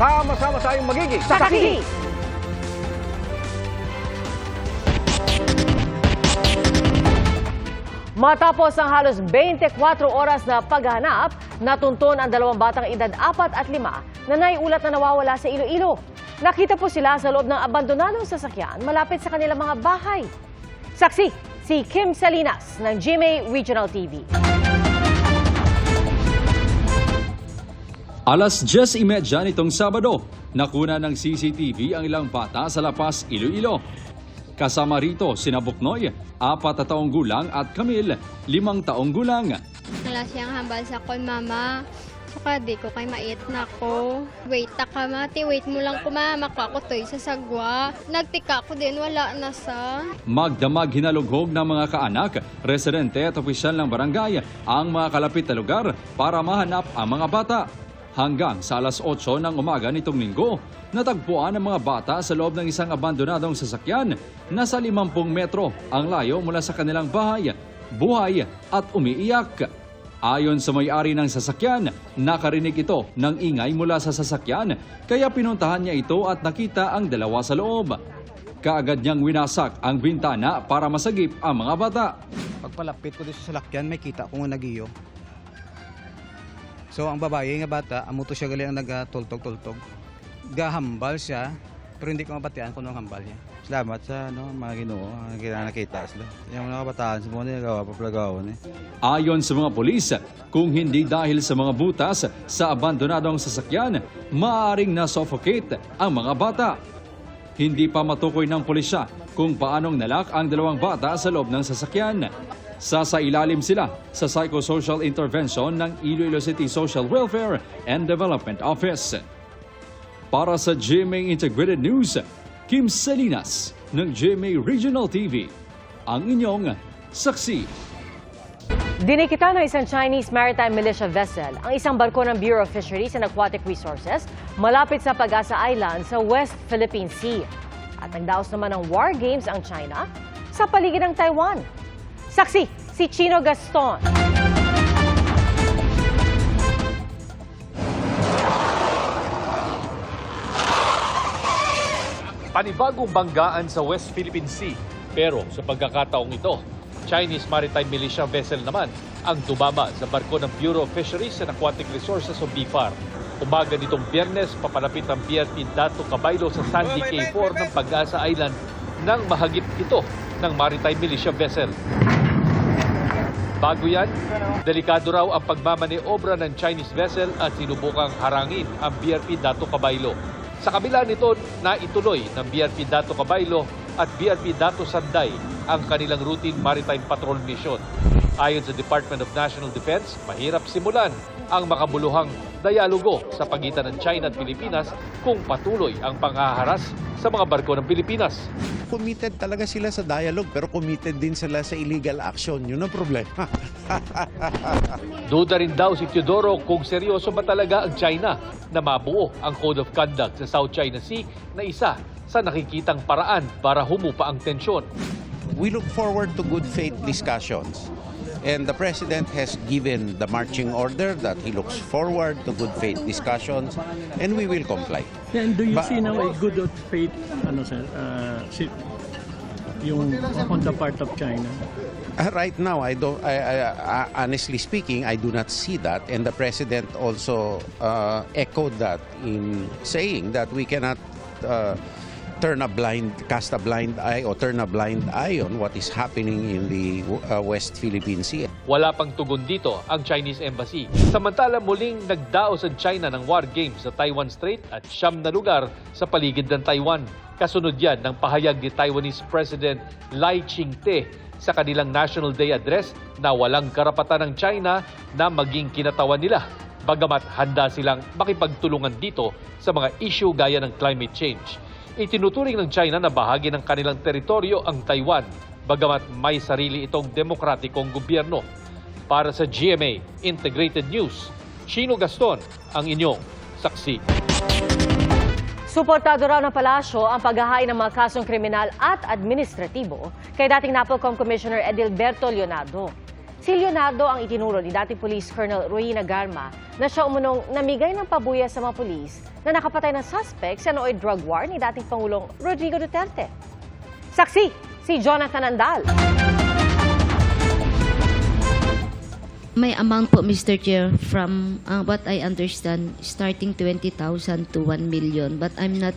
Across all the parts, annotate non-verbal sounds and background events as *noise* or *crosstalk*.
Sama-sama tayong magiging Saksi! Matapos ang halos 24 oras na paghahanap, natunton ang dalawang batang edad 4 at 5 na naiulat na nawawala sa Iloilo. Nakita po sila sa loob ng abandonadong sasakyan malapit sa kanilang mga bahay. Saksi, si Kim Salinas ng GMA Regional TV. Alas 10.30 nitong Sabado, nakuna ng CCTV ang ilang bata sa Lapas, Iloilo. Kasama rito sina Buknoy, apat na taong gulang at Camille, limang taong gulang. Wala siyang hambal sa kon, mama. Suka di ko kay mait na ko. Wait ta ka mati, wait mo lang kumama ko ako to'y sa sagwa. Nagtika ko din, wala na sa. Magdamag hinalughog ng mga kaanak, residente at opisyal ng barangay ang mga kalapit na lugar para mahanap ang mga bata. Hanggang sa alas 8 ng umaga nitong linggo, natagpuan ang mga bata sa loob ng isang abandonadong sasakyan na sa 50 metro ang layo mula sa kanilang bahay, buhay at umiiyak. Ayon sa may-ari ng sasakyan, nakarinig ito ng ingay mula sa sasakyan kaya pinuntahan niya ito at nakita ang dalawa sa loob. Kaagad niyang winasak ang bintana para masagip ang mga bata. Pagpalapit ko dito sa salakyan, may kita ko nga nagiyo. So ang babae nga bata, amuto siya gali ang nagatultog-tultog. Gahambal siya, pero hindi ko mabatian kung anong hambal niya. Salamat sa ano, mga ginoo, ang nakita sila. Yung mga kabataan sa mga nagawa, paplagawan eh. Ayon sa mga polis, kung hindi dahil sa mga butas sa abandonadong sasakyan, maaaring na-suffocate ang mga bata. Hindi pa matukoy ng pulisya kung paanong nalak ang dalawang bata sa loob ng sasakyan. Sasailalim sila sa psychosocial intervention ng Iloilo City Social Welfare and Development Office. Para sa GMA Integrated News, Kim Salinas ng GMA Regional TV, ang inyong saksi. Dinikita ng isang Chinese maritime militia vessel ang isang barko ng Bureau of Fisheries and Aquatic Resources malapit sa Pag-asa Island sa West Philippine Sea. At nagdaos naman ng war games ang China sa paligid ng Taiwan. Saksi, si Chino Gaston. panibagong banggaan sa West Philippine Sea. Pero sa pagkakataong ito, Chinese Maritime Militia vessel naman ang tumama sa barko ng Bureau of Fisheries and Aquatic Resources o BFAR. Umaga nitong biyernes, papalapit ang BRP Dato Cabaylo sa Sandy K4 ng Pag-asa Island nang mahagip ito ng Maritime Militia vessel. Bago yan, delikado raw ang pagmamaneobra ng Chinese vessel at sinubukang harangin ang BRP Dato Cabaylo. Sa kabila nito, naituloy ng BRP Dato Cabaylo at BRP Dato Sanday ang kanilang routine maritime patrol mission. Ayon sa Department of National Defense, mahirap simulan ang makabuluhang dialogo sa pagitan ng China at Pilipinas kung patuloy ang panghaharas sa mga barko ng Pilipinas. committed talaga sila sa dialogue pero committed din sila sa illegal action. Yun ang problema. *laughs* Duda rin daw si Teodoro kung seryoso ba talaga ang China na mabuo ang Code of Conduct sa South China Sea na isa sa nakikitang paraan para humupa ang tensyon. We look forward to good faith discussions. And the President has given the marching order that he looks forward to good faith discussions and we will comply. And do you Ba- see now a good faith, ano sir, uh, si, yung on the part of China? Uh, right now, I don't. I, I, I, honestly speaking, I do not see that, and the president also uh, echoed that in saying that we cannot uh, turn a blind, cast a blind eye, or turn a blind eye on what is happening in the uh, West Philippine Sea. Wala pang tugon dito ang Chinese Embassy. Samantala muling nagdaos ang China ng war games sa Taiwan Strait at siyam na lugar sa paligid ng Taiwan. Kasunod yan ng pahayag ni Taiwanese President Lai Ching-te sa kanilang National Day Address na walang karapatan ng China na maging kinatawan nila. Bagamat handa silang makipagtulungan dito sa mga issue gaya ng climate change. Itinuturing ng China na bahagi ng kanilang teritoryo ang Taiwan, bagamat may sarili itong demokratikong gobyerno. Para sa GMA Integrated News, Chino Gaston ang inyong saksi. Suportado raw ng palasyo ang paghahain ng mga kasong kriminal at administratibo kay dating NAPOLCOM Commissioner Edilberto Leonardo. Si Leonardo ang itinuro ni dating Police Colonel Ruina Garma na siya umunong namigay ng pabuya sa mga pulis na nakapatay ng suspect sa nooy drug war ni dating Pangulong Rodrigo Duterte. Saksi, si Jonathan Andal. May amount po, Mr. Chair, from uh, what I understand, starting 20,000 to 1 million. But I'm not,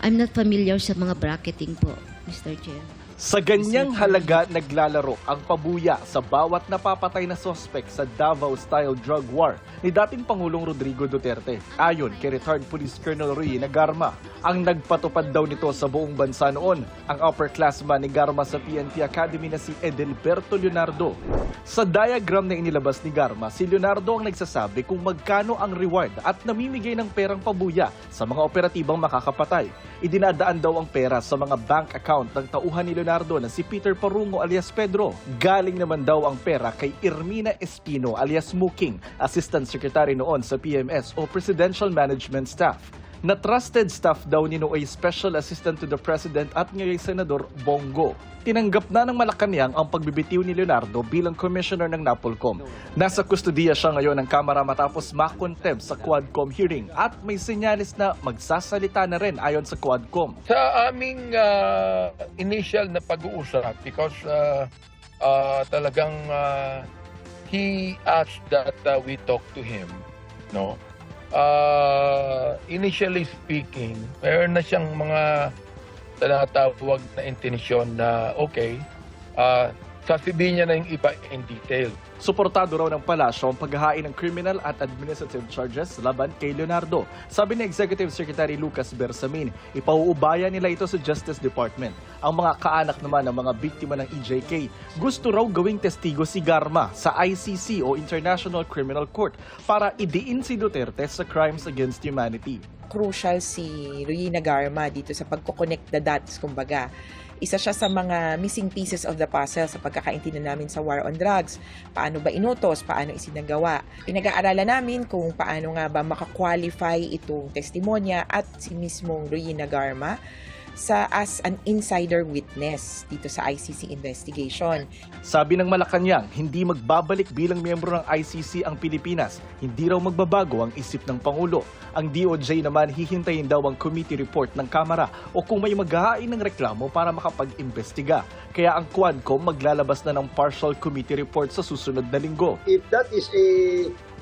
I'm not familiar sa mga bracketing po, Mr. Chair. Sa ganyang halaga naglalaro ang pabuya sa bawat napapatay na sospek sa Davao-style drug war ni dating Pangulong Rodrigo Duterte. Ayon kay retired Police Colonel Rui Nagarma, ang nagpatupad daw nito sa buong bansa noon ang upperclassman ni Garma sa PNP Academy na si Edelberto Leonardo. Sa diagram na inilabas ni Garma, si Leonardo ang nagsasabi kung magkano ang reward at namimigay ng perang pabuya sa mga operatibang makakapatay. Idinadaan daw ang pera sa mga bank account ng tauhan ni Leonardo na si Peter Parungo alias Pedro. Galing naman daw ang pera kay Irmina Espino alias Muking, Assistant Secretary noon sa PMS o Presidential Management Staff na trusted staff daw ni Nooy Special Assistant to the President at ngayon Senador Bongo. Tinanggap na ng Malacanang ang pagbibitiw ni Leonardo bilang Commissioner ng NAPOLCOM. Nasa kustodiya siya ngayon ng Kamara matapos makontem sa Quadcom hearing at may senyalis na magsasalita na rin ayon sa Quadcom. Sa aming ah, initial na pag-uusap because ah, ah, talagang ah, he asked that ah, we talk to him, no? Ah, initially speaking, mayroon na siyang mga tinatawag na intensyon na okay, ah, sasabihin niya na yung iba in detail. Suportado raw ng palasyo ang paghahain ng criminal at administrative charges laban kay Leonardo. Sabi ni Executive Secretary Lucas Bersamin, ipauubaya nila ito sa Justice Department. Ang mga kaanak naman ng mga biktima ng EJK, gusto raw gawing testigo si Garma sa ICC o International Criminal Court para idiin si Duterte sa crimes against humanity. crucial si Ruina Garma dito sa pagkoconnect the dots, kumbaga. Isa siya sa mga missing pieces of the puzzle sa pagkakaintindihan namin sa war on drugs. Paano ba inutos? Paano isinagawa? Pinag-aaralan namin kung paano nga ba makakwalify itong testimonya at si mismong Ruina Garma sa as an insider witness dito sa ICC investigation. Sabi ng Malacanang, hindi magbabalik bilang miyembro ng ICC ang Pilipinas. Hindi raw magbabago ang isip ng Pangulo. Ang DOJ naman hihintayin daw ang committee report ng Kamara o kung may maghahain ng reklamo para makapag-imbestiga. Kaya ang Quadcom maglalabas na ng partial committee report sa susunod na linggo. if that is a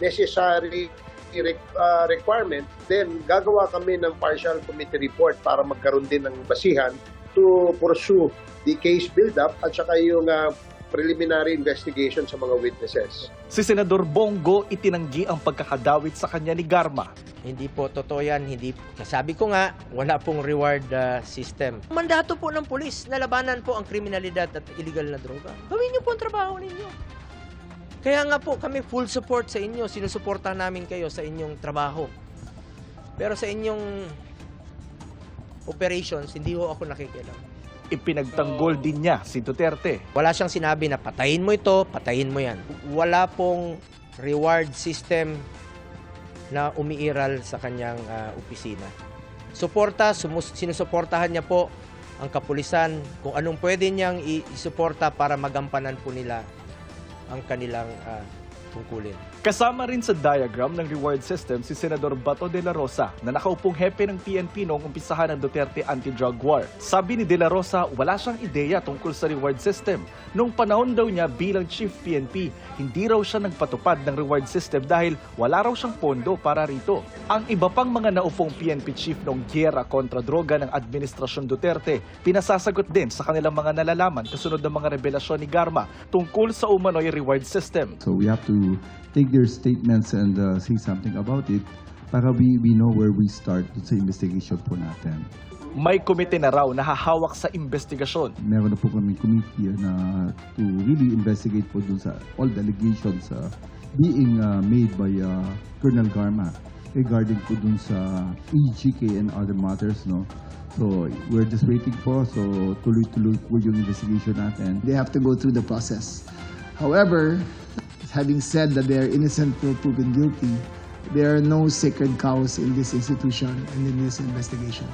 necessary re- uh, requirement, then gagawa kami ng partial committee report para magkaroon din ng basihan to pursue the case build-up at saka yung uh, preliminary investigation sa mga witnesses. Si Senador Bongo itinanggi ang pagkakadawit sa kanya ni Garma. Hindi po totoo yan. Hindi, sabi ko nga, wala pong reward uh, system. Mandato po ng pulis na labanan po ang kriminalidad at illegal na droga. Gawin niyo po ang trabaho ninyo. Kaya nga po kami full support sa inyo. Sinusuporta namin kayo sa inyong trabaho. Pero sa inyong operations, hindi ho ako nakikialam. Ipinagtanggol din niya si Duterte. Wala siyang sinabi na patayin mo ito, patayin mo yan. Wala pong reward system na umiiral sa kanyang ah, opisina. Suporta, sumus- sinusuportahan niya po ang kapulisan kung anong pwede niyang i- isuporta para magampanan po nila ang kanilang ah, tungkulin. Kasama rin sa diagram ng reward system si Senador Bato de la Rosa na nakaupong hepe ng PNP noong umpisahan ng Duterte anti-drug war. Sabi ni de la Rosa, wala siyang ideya tungkol sa reward system. Noong panahon daw niya bilang Chief PNP, hindi raw siya nagpatupad ng reward system dahil wala raw siyang pondo para rito. Ang iba pang mga naupong PNP chief noong gyera kontra droga ng Administrasyon Duterte, pinasasagot din sa kanilang mga nalalaman kasunod ng mga revelasyon ni Garma tungkol sa umano'y reward system. So we have to take their statements and uh, say something about it para we, we know where we start sa investigation po natin. May komite na raw na hahawak sa investigasyon. Meron na po kami committee na to really investigate po dun sa all the allegations uh, being uh, made by uh, Colonel Garma regarding po dun sa EGK and other matters, no? So, we're just waiting po. So, tuloy-tuloy po yung investigation natin. They have to go through the process. However, having said that they are innocent till proven guilty, there are no sacred cows in this institution and in this investigation.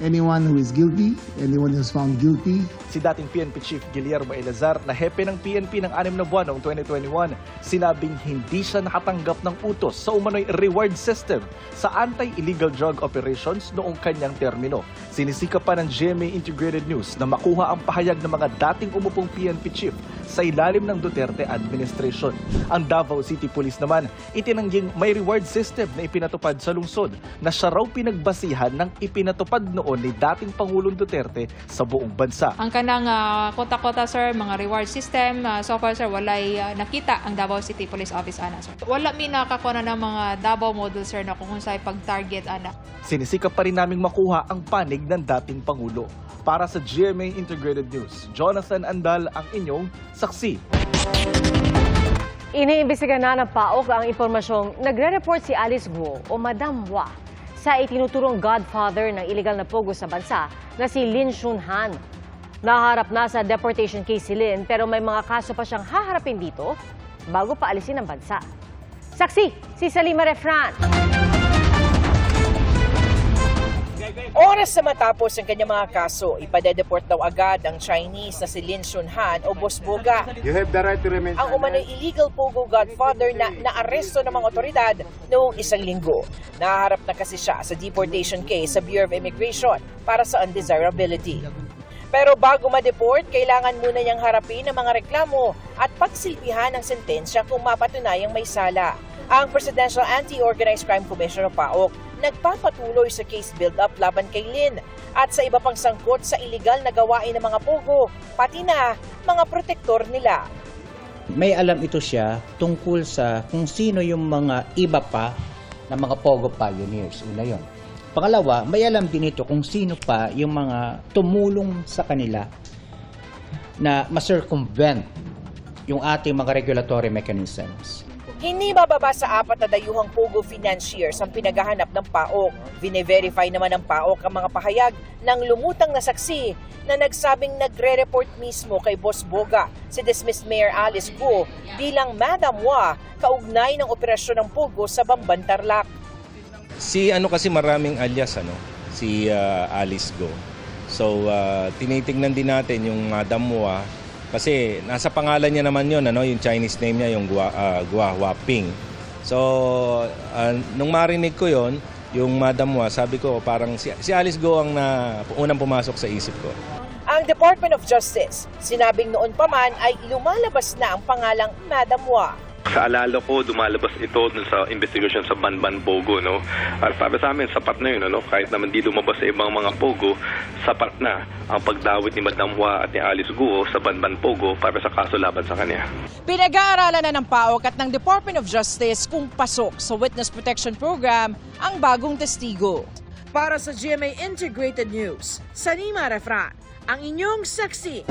Anyone who is guilty, anyone who is found guilty, Si dating PNP Chief Guillermo Elazar na hepe ng PNP ng anim na buwan noong 2021, sinabing hindi siya nakatanggap ng utos sa umano'y reward system sa anti-illegal drug operations noong kanyang termino. Sinisika pa ng GMA Integrated News na makuha ang pahayag ng mga dating umupong PNP Chief sa ilalim ng Duterte administration. Ang Davao City Police naman itinangging may reward system na ipinatupad sa lungsod na siya raw pinagbasihan ng ipinatupad noon ni dating Pangulong Duterte sa buong bansa. Ang kanang ah, kota-kota sir, mga reward system, ah, so far sir, walay ah, nakita ang Davao City Police Office ana sir. Wala mi nakakuha na ng mga Davao model sir na kung saan pag-target ana. Sinisikap pa rin naming makuha ang panig ng dating Pangulo. Para sa GMA Integrated News, Jonathan Andal ang inyong saksi. Iniimbestiga na ng PAOK ang impormasyong nagre-report si Alice Guo o Madam Hua sa itinuturong godfather ng illegal na pogo sa bansa na si Lin Shunhan. Naharap na sa deportation case si Lin pero may mga kaso pa siyang haharapin dito bago paalisin ang bansa. Saksi, si Salima Refran. Oras sa matapos ang kanyang mga kaso, ipadedeport daw agad ang Chinese na si Lin Shunhan o Boss Boga. You have the right to remain Ang umano'y illegal pogo godfather na naaresto ng mga otoridad noong isang linggo. Naharap na kasi siya sa deportation case sa Bureau of Immigration para sa undesirability. Pero bago ma-deport, kailangan muna niyang harapin ang mga reklamo at pagsilbihan ng sentensya kung mapatunayang may sala. Ang Presidential Anti-Organized Crime Commission o PAOK nagpapatuloy sa case build-up laban kay Lin at sa iba pang sangkot sa iligal na gawain ng mga pogo, pati na mga protektor nila. may alam ito siya tungkol sa kung sino yung mga iba pa na mga Pogo pioneers. Una yon. Pangalawa, may alam din ito kung sino pa yung mga tumulong sa kanila na ma-circumvent yung ating mga regulatory mechanisms. Hindi mababa sa apat na dayuhang Pogo financiers ang pinaghahanap ng PAOK. Vine-verify naman ng PAOK ang mga pahayag ng lumutang na saksi na nagsabing nagre-report mismo kay Boss Boga, si dismissed Mayor Alice Go, bilang Madam Wa, kaugnay ng operasyon ng Pogo sa Bamban Tarlac. Si ano kasi maraming alias ano, si ah, Alice Go. So ah, tinitingnan din natin yung Madam Hua kasi nasa pangalan niya naman yon ano, yung Chinese name niya yung Gua, uh, Gua Huaping. So ah, nung marinig ko yon, yung Madam Hua, sabi ko parang si, si Alice Go ang na unang pumasok sa isip ko. Ang Department of Justice, sinabing noon pa man ay lumalabas na ang pangalang Madam Wa. Sa alala ko, dumalabas ito sa investigation sa Banban Pogo, no? At para sa amin, sapat na yun, ano? Kahit naman di lumabas sa ibang mga Pogo, sapat na ang pagdawit ni Madam Hua at ni Alice Guo sa Banban Pogo para sa kaso laban sa kanya. Pinag-aaralan na ng PAOK at ng Department of Justice kung pasok sa Witness Protection Program ang bagong testigo. Para sa GMA Integrated News, Sanima Refran, ang inyong saksi.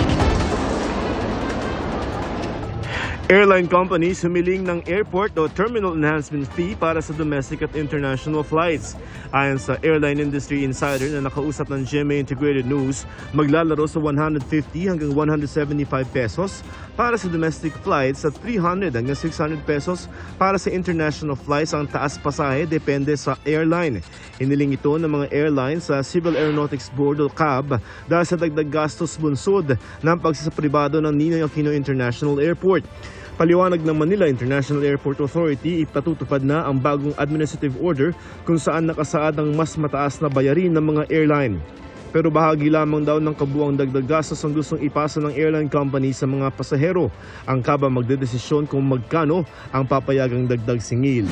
Airline companies humiling ng airport o terminal enhancement fee para sa domestic at international flights. Ayon sa Airline Industry Insider na nakausap ng GMA Integrated News, maglalaro sa 150 hanggang 175 pesos para sa domestic flights at 300 hanggang 600 pesos para sa international flights ang taas pasahe depende sa airline. Iniling ito ng mga airlines sa Civil Aeronautics Board o CAB dahil sa dagdag gastos bunsod ng pagsasapribado ng Ninoy Aquino International Airport. Paliwanag ng Manila International Airport Authority, ipatutupad na ang bagong administrative order kung saan nakasaad ang mas mataas na bayarin ng mga airline. Pero bahagi lamang daw ng kabuang dagdag gastos ang gustong ipasa ng airline company sa mga pasahero. Ang kaba magdedesisyon kung magkano ang papayagang dagdag singil.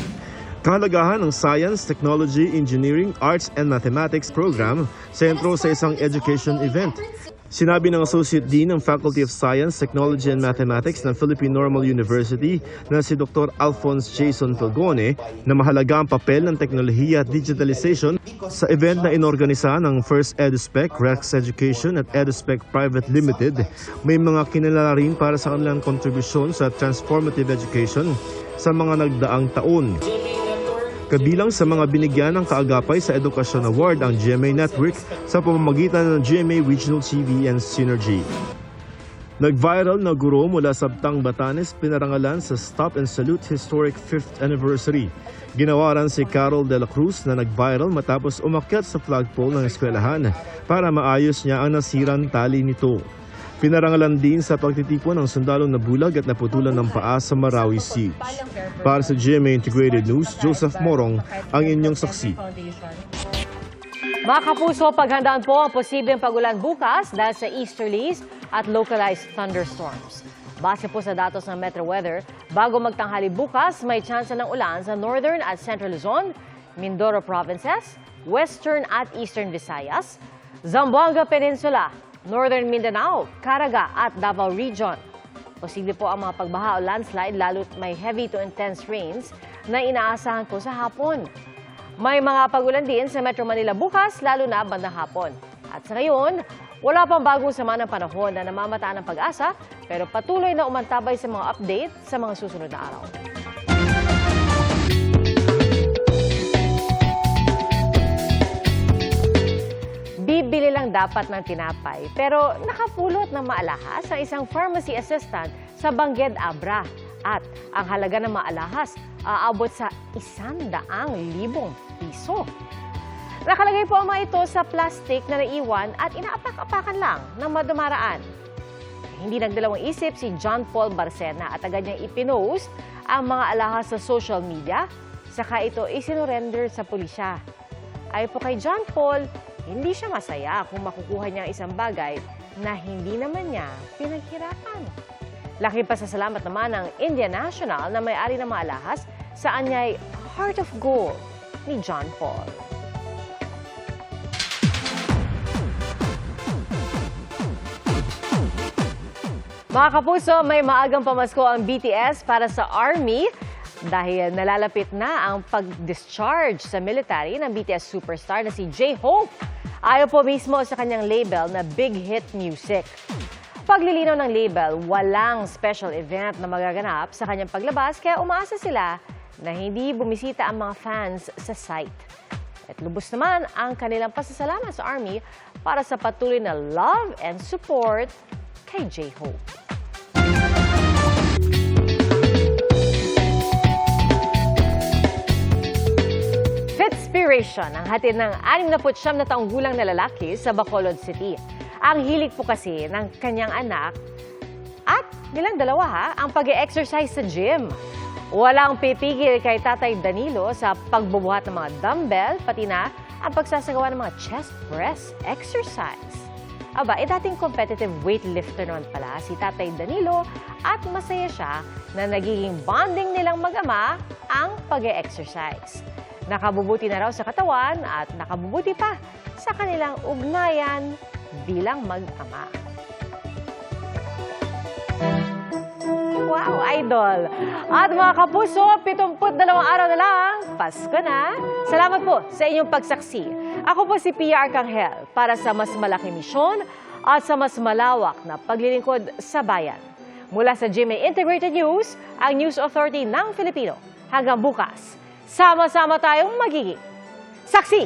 Kahalagahan ng Science, Technology, Engineering, Arts and Mathematics program sentro sa isang education event. Sinabi ng Associate Dean ng Faculty of Science, Technology and Mathematics ng Philippine Normal University na si Dr. Alphonse Jason Falgone na mahalaga ang papel ng teknolohiya at digitalization sa event na inorganisa ng First EduSpec, Rex Education at EduSpec Private Limited. May mga kinalala rin para sa kanilang kontribusyon sa transformative education sa mga nagdaang taon. Kabilang sa mga binigyan ng kaagapay sa Edukasyon Award ang GMA Network sa pamamagitan ng GMA Regional TV and Synergy. Nag-viral na guro mula sa Btang Batanes pinarangalan sa Stop and Salute Historic 5th Anniversary. Ginawaran si Carol de Cruz na nag-viral matapos umakyat sa flagpole ng eskwelahan para maayos niya ang nasirang tali nito. Pinarangalan din sa pagtitipon ng sundalong nabulag at naputulan ng paa sa Marawi Siege. Para sa GMA Integrated News, Joseph Morong ang inyong saksi. Mga kapuso, paghandaan po ang posibleng pagulan bukas dahil sa easterlies at localized thunderstorms. Base po sa datos ng Metro Weather, bago magtanghali bukas, may tsansa ng ulan sa northern at central Luzon, Mindoro provinces, western at eastern Visayas, Zamboanga Peninsula, northern Mindanao, Caraga at Davao Region. Posible po ang mga pagbaha o landslide lalo't may heavy to intense rains na inaasahan po sa hapon. May mga pagulan din sa Metro Manila bukas, lalo na bandang hapon. At sa ngayon, wala pang bagong sama ng panahon na namamataan ng pag-asa, pero patuloy na umantabay sa mga update sa mga susunod na araw. Bibili lang dapat ng tinapay, pero nakapulot ng maalahas ang isang pharmacy assistant sa Bangged Abra. At ang halaga ng maalahas aabot sa isang daang libong piso. Nakalagay po ang mga ito sa plastic na naiwan at inaapak-apakan lang ng madumaraan. Hindi nagdalawang isip si John Paul Barcena at agad niyang ipinost ang mga alahas sa social media, saka ito isinurrender sa pulisya. Ayon po kay John Paul, hindi siya masaya kung makukuha niya ang isang bagay na hindi naman niya pinaghirapan. Laki pa sa salamat naman ng Indian National na may-ari ng mga alahas sa anyay Heart of Gold ni John Paul. Mga kapuso, may maagang pamasko ang BTS para sa Army dahil nalalapit na ang pag-discharge sa military ng BTS superstar na si J-Hope. Ayaw po mismo sa kanyang label na Big Hit Music. Paglilinaw ng label, walang special event na magaganap sa kanyang paglabas kaya umaasa sila na hindi bumisita ang mga fans sa site. At lubos naman ang kanilang pasasalamat sa Army para sa patuloy na love and support kay J-Hope. Fitspiration ang hatid ng 69 na taong gulang na lalaki sa Bacolod City. Ang hilig po kasi ng kanyang anak at nilang dalawa ha, ang pag exercise sa gym. Walang pipigil kay Tatay Danilo sa pagbubuhat ng mga dumbbell, pati na ang pagsasagawa ng mga chest press exercise. Aba, eh dating competitive weightlifter naman pala si Tatay Danilo at masaya siya na nagiging bonding nilang mag-ama ang pag exercise Nakabubuti na raw sa katawan at nakabubuti pa sa kanilang ugnayan bilang mag-ama. Wow, idol! At mga kapuso, 72 araw na lang, Pasko na. Salamat po sa inyong pagsaksi. Ako po si Pia Arcangel para sa mas malaking misyon at sa mas malawak na paglilingkod sa bayan. Mula sa GMA Integrated News, ang News Authority ng Filipino. Hanggang bukas, sama-sama tayong magiging saksi.